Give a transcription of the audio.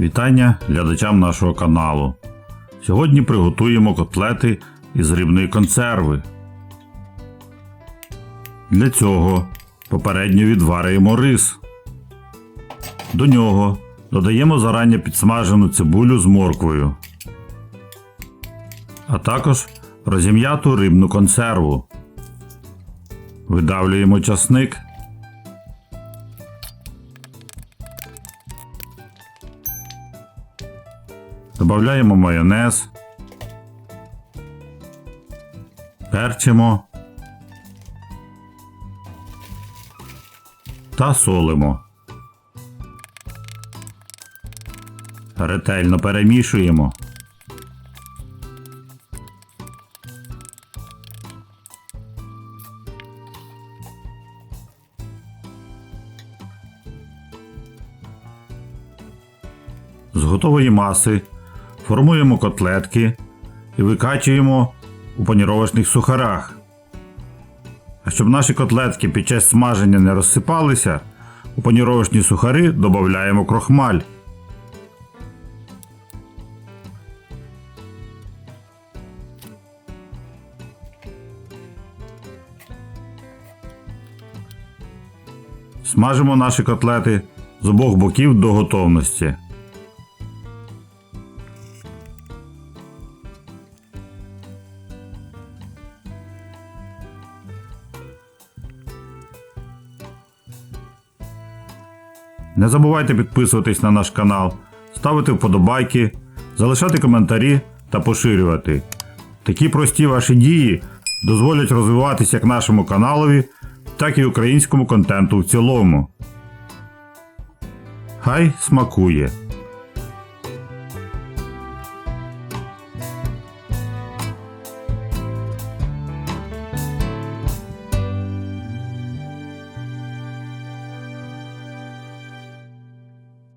Вітання глядачам нашого каналу. Сьогодні приготуємо котлети із рибної консерви. Для цього попередньо відварюємо рис. До нього додаємо зарані підсмажену цибулю з морквою, а також розім'яту рибну консерву. Видавлюємо часник. Добавляємо майонез. Перчимо. Та солимо. Ретельно перемішуємо. З готової маси формуємо котлетки і викачуємо у паніровочних сухарах. А щоб наші котлетки під час смаження не розсипалися, у паніровочні сухари додаємо крохмаль. Смажимо наші котлети з обох боків до готовності. Не забувайте підписуватись на наш канал, ставити вподобайки, залишати коментарі та поширювати. Такі прості ваші дії дозволять розвиватися як нашому каналові, так і українському контенту в цілому. Хай смакує!